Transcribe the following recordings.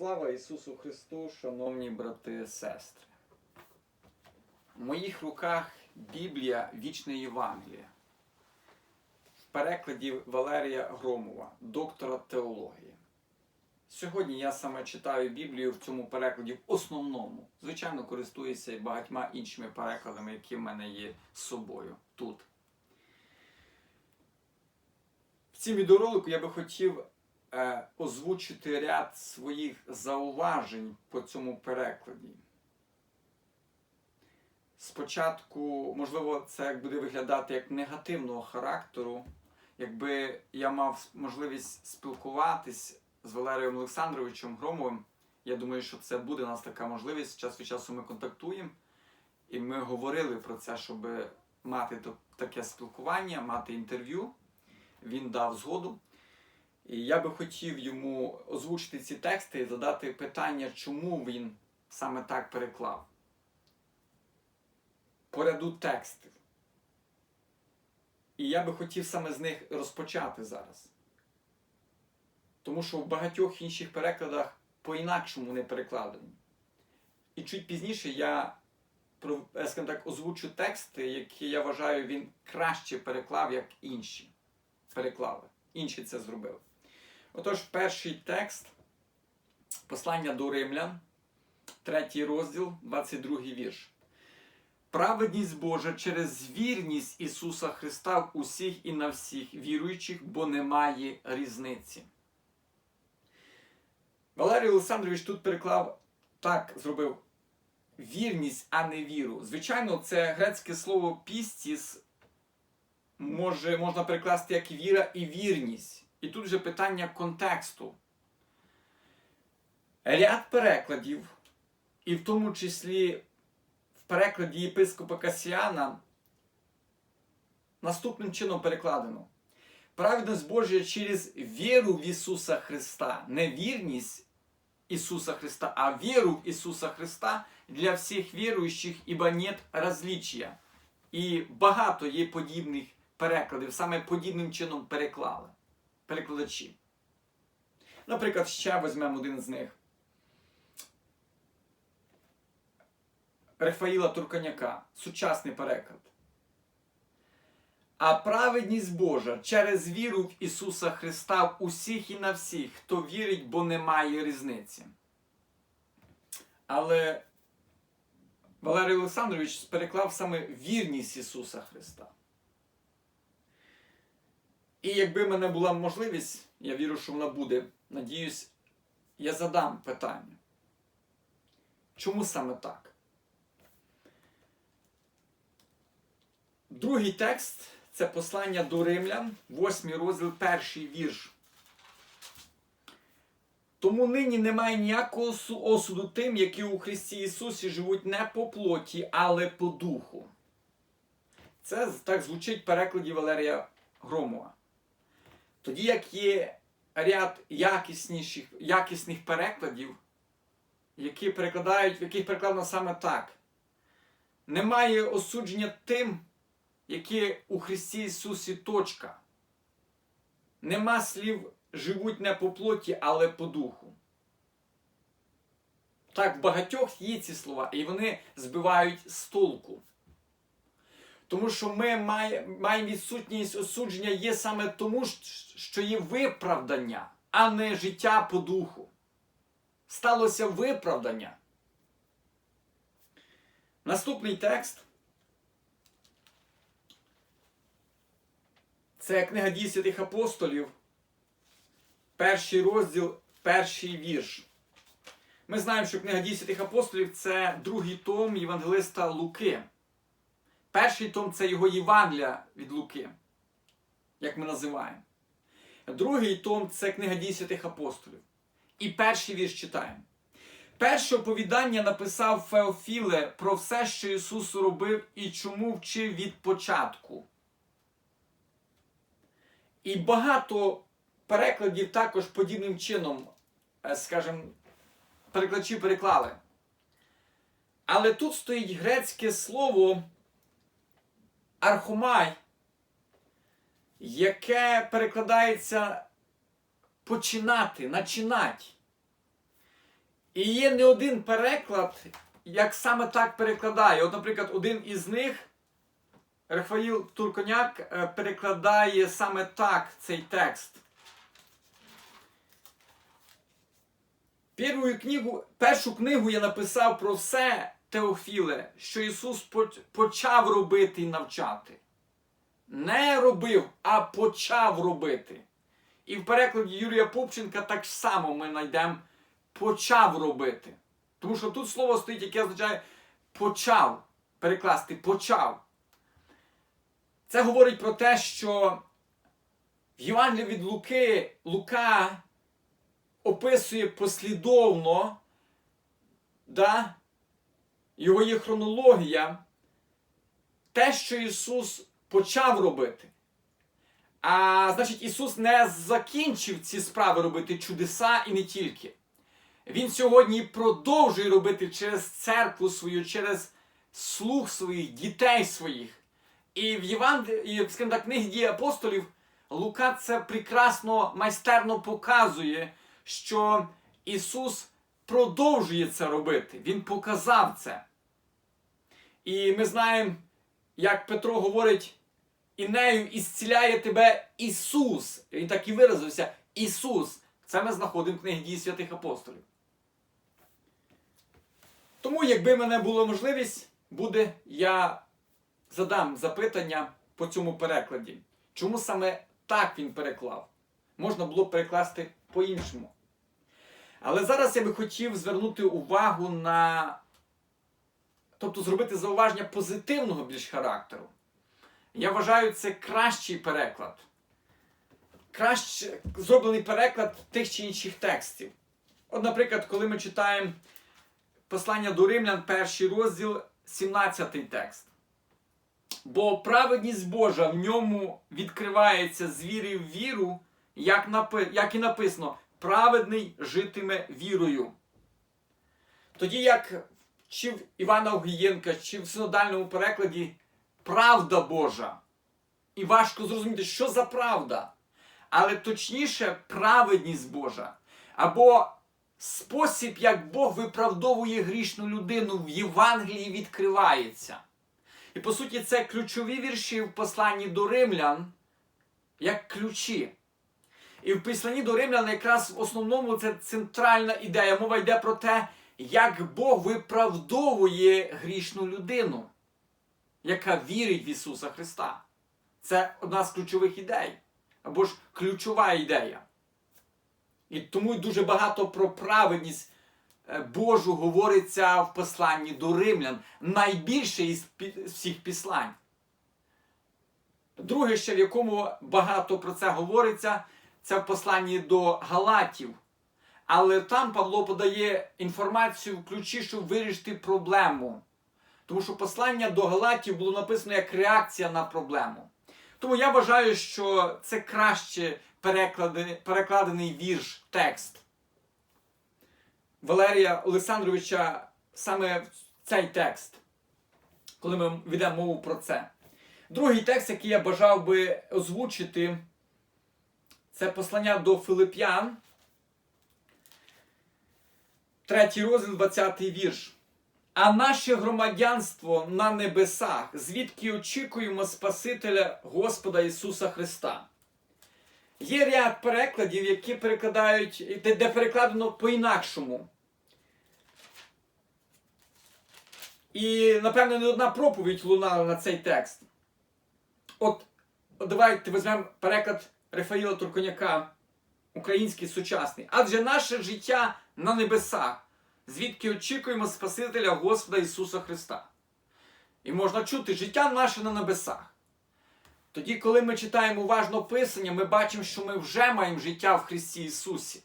Слава Ісусу Христу, шановні брати і сестри. В моїх руках Біблія Вічне Євангелія в перекладі Валерія Громова, доктора теології. Сьогодні я саме читаю Біблію в цьому перекладі в основному. Звичайно, користуюся і багатьма іншими перекладами, які в мене є з собою тут. В цім відеоролику я би хотів озвучити ряд своїх зауважень по цьому перекладі. Спочатку, можливо, це буде виглядати як негативного характеру, якби я мав можливість спілкуватись з Валерієм Олександровичем Громовим. Я думаю, що це буде у нас така можливість. Час від часу ми контактуємо, і ми говорили про це, щоб мати таке спілкування, мати інтерв'ю. Він дав згоду. І я би хотів йому озвучити ці тексти і задати питання, чому він саме так переклав. По ряду текстів. І я би хотів саме з них розпочати зараз. Тому що в багатьох інших перекладах по-інакшому не перекладені. І чуть пізніше я, е, скажімо так, озвучу тексти, які я вважаю, він краще переклав, як інші переклали. Інші це зробили. Отож, перший текст послання до римлян, третій розділ, 22 вірш. Праведність Божа через вірність Ісуса Христа в усіх і на всіх віруючих, бо немає різниці. Валерій Олександрович тут переклав так, зробив вірність, а не віру. Звичайно, це грецьке слово пістіс може, можна перекласти як віра і вірність. І тут вже питання контексту. Ряд перекладів, і в тому числі в перекладі єпископа Касіана, наступним чином перекладено. Праведність Божа через віру в Ісуса Христа, не вірність Ісуса Христа, а віру в Ісуса Христа для всіх віруючих, ібо нет различия. І багато є подібних перекладів, саме подібним чином переклали перекладачі. Наприклад, ще візьмемо один з них. Рафаїла Турканяка, сучасний переклад. А праведність Божа через віру в Ісуса Христа в усіх і на всіх, хто вірить, бо немає різниці. Але Валерій Олександрович переклав саме вірність Ісуса Христа. І якби в мене була можливість, я вірю, що вона буде, надіюсь, я задам питання. Чому саме так? Другий текст це послання до римлян, 8 розділ, перший вірш. Тому нині немає ніякого осуду тим, які у Христі Ісусі живуть не по плоті, але по духу. Це так звучить в перекладі Валерія Громова. Тоді як є ряд якісніших, якісних перекладів, які перекладають, в яких перекладено саме так. Немає осудження тим, які у Христі Ісусі точка. Нема слів живуть не по плоті, але по духу. Так, в багатьох є ці слова, і вони збивають з толку. Тому що ми має- маємо відсутність осудження є саме тому, що є виправдання, а не життя по духу. Сталося виправдання. Наступний текст. Це книга дій святих апостолів, перший розділ, перший вірш. Ми знаємо, що книга дій святих апостолів це другий том Євангелиста Луки. Перший том це його Євангелія від Луки, як ми називаємо. Другий том це книга дій святих апостолів. І перший вірш читаємо. Перше оповідання написав Феофіле про все, що Ісус робив і чому вчив від початку. І багато перекладів також подібним чином, е, скажімо, перекладачі переклали. Але тут стоїть грецьке слово архомай, яке перекладається починати, начинать. І є не один переклад, як саме так перекладає. От, наприклад, один із них, Рафаїл Турконяк, е, перекладає саме так цей текст. Першу книгу, першу книгу я написав про все, Теофіле, що Ісус почав робити і навчати. Не робив, а почав робити. І в перекладі Юрія Попченка так само ми знайдемо почав робити. Тому що тут слово стоїть, яке означає почав. Перекласти почав. Це говорить про те, що в Євангелії від Луки Лука описує послідовно, да, його є хронологія, те, що Ісус почав робити. А значить, Ісус не закінчив ці справи робити чудеса і не тільки. Він сьогодні продовжує робити через церкву свою, через слух своїх, дітей своїх. І в Євангелії, скажімо так, книгі дії апостолів Лука це прекрасно майстерно показує, що Ісус продовжує це робити. Він показав це. І ми знаємо, як Петро говорить, і нею ісціляє тебе Ісус. Він так і виразився Ісус. Це ми знаходимо в книгі дії святих апостолів. Тому, якби мене було можливість, буде, я задам запитання по цьому перекладі. Чому саме так він переклав? Можна було б перекласти по-іншому. Але зараз я би хотів звернути увагу на. Тобто зробити зауваження позитивного більш характеру. Я вважаю, це кращий переклад. Краще зроблений переклад тих чи інших текстів. От, наприклад, коли ми читаємо послання до римлян, перший розділ, 17 текст. Бо праведність Божа в ньому відкривається з віри в віру, як, напи... як і написано, праведний житиме вірою. Тоді як чи в Івана Огієнка, чи в синодальному перекладі правда Божа. І важко зрозуміти, що за правда. Але точніше, праведність Божа. Або спосіб, як Бог виправдовує грішну людину в Євангелії відкривається. І по суті, це ключові вірші в посланні до римлян, як ключі. І в посланні до римлян якраз в основному це центральна ідея. Мова йде про те, як Бог виправдовує грішну людину, яка вірить в Ісуса Христа. Це одна з ключових ідей, або ж ключова ідея. І тому дуже багато про праведність е, Божу говориться в посланні до римлян. Найбільше із всіх післань. Друге, ще в якому багато про це говориться, це в посланні до Галатів. Але там Павло подає інформацію в ключі, щоб вирішити проблему. Тому що послання до Галатів було написано як реакція на проблему. Тому я вважаю, що це краще перекладений, перекладений вірш, текст Валерія Олександровича саме цей текст, коли ми ведемо мову про це. Другий текст, який я бажав би озвучити, це послання до Филип'ян, третій розділ, 20 вірш. А наше громадянство на небесах, звідки очікуємо Спасителя Господа Ісуса Христа. Є ряд перекладів, які перекладають, де, де перекладено по-інакшому. І, напевно, не одна проповідь лунала на цей текст. От, от давайте візьмемо переклад Рафаїла Турконяка, український сучасний. Адже наше життя на небесах, звідки очікуємо Спасителя Господа Ісуса Христа. І можна чути життя наше на небесах. Тоді, коли ми читаємо уважно Писання, ми бачимо, що ми вже маємо життя в Христі Ісусі.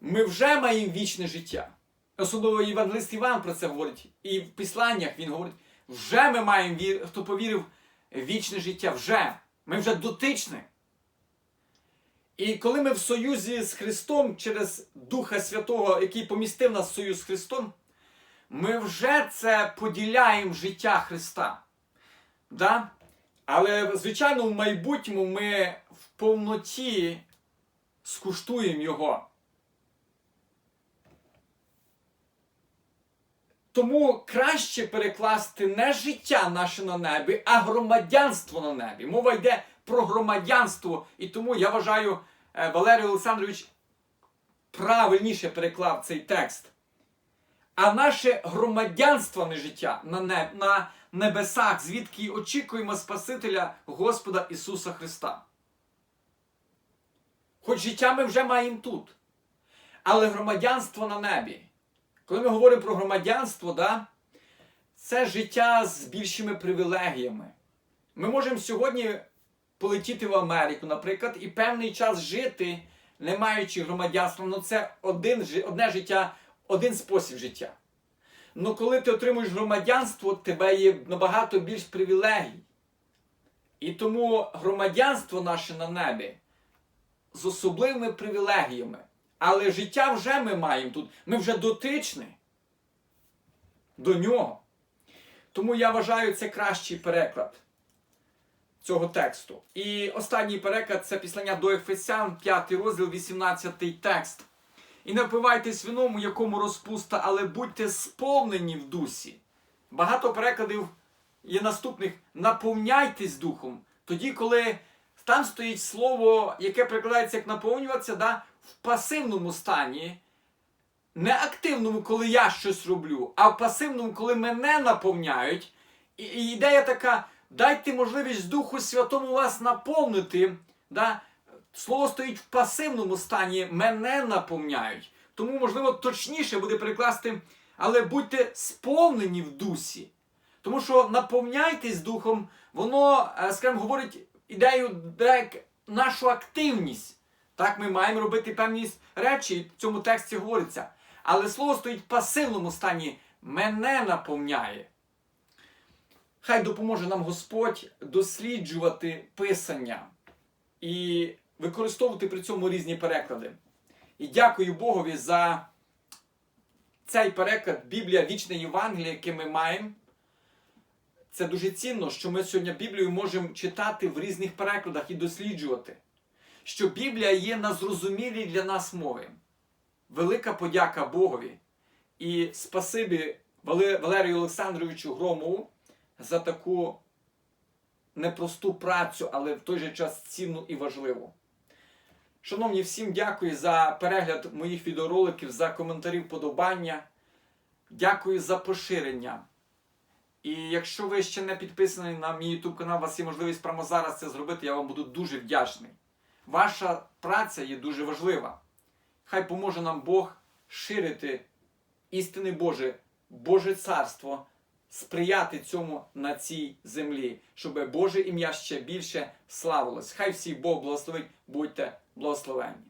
Ми вже маємо вічне життя. Особливо Євангелист Іван про це говорить. І в Післаннях він говорить, вже ми маємо, хто повірив, вічне життя. Вже. Ми вже дотичні. І коли ми в союзі з Христом через Духа Святого, який помістив нас в союз з Христом, ми вже це поділяємо життя Христа. Да? Але, звичайно, в майбутньому ми в повноті скуштуємо Його. Тому краще перекласти не життя наше на небі, а громадянство на небі. Мова йде про громадянство. І тому я вважаю Валерій Олександрович правильніше переклав цей текст. А наше громадянство не життя на, неб, на небесах, звідки очікуємо Спасителя Господа Ісуса Христа. Хоч життя ми вже маємо тут, але громадянство на небі. Коли ми говоримо про громадянство, да, це життя з більшими привілегіями. Ми можемо сьогодні полетіти в Америку, наприклад, і певний час жити, не маючи громадянства. Ну це один, одне життя, один спосіб життя. Ну коли ти отримуєш громадянство, тебе є набагато більш привілегій. І тому громадянство наше на небі з особливими привілегіями. Але життя вже ми маємо тут. Ми вже дотичні до нього. Тому я вважаю це кращий переклад цього тексту. І останній переклад це післання до Ефесян, 5 розділ, 18 текст. І не впивайтесь вином, у якому розпуста, але будьте сповнені в дусі. Багато перекладів є наступних: наповняйтесь духом. Тоді, коли там стоїть слово, яке перекладається як наповнюватися, да, в пасивному стані, не активному, коли я щось роблю, а в пасивному, коли мене наповняють. І ідея така: дайте можливість Духу Святому вас наповнити. Да? Слово стоїть в пасивному стані, мене наповняють. Тому, можливо, точніше буде перекласти, але будьте сповнені в дусі. Тому що наповняйтесь духом, воно, е, скажімо, говорить ідею як нашу активність. Так, ми маємо робити певні речі, в цьому тексті говориться. Але слово стоїть в пасивному стані, мене наповняє. Хай допоможе нам Господь досліджувати Писання і використовувати при цьому різні переклади. І дякую Богові за цей переклад Біблія Вічне Євангеліє, яке ми маємо. Це дуже цінно, що ми сьогодні Біблію можемо читати в різних перекладах і досліджувати, що Біблія є на зрозумілій для нас мові. Велика подяка Богові і спасибі Валерію Олександровичу Громову за таку непросту працю, але в той же час цінну і важливу. Шановні, всім дякую за перегляд моїх відеороликів, за коментарі, вподобання. Дякую за поширення. І якщо ви ще не підписані на мій YouTube канал, у вас є можливість прямо зараз це зробити, я вам буду дуже вдячний. Ваша праця є дуже важлива. Хай поможе нам Бог ширити істини Боже, Боже царство, сприяти цьому на цій землі, щоб Боже ім'я ще більше славилось. Хай всіх Бог благословить, будьте благословенні.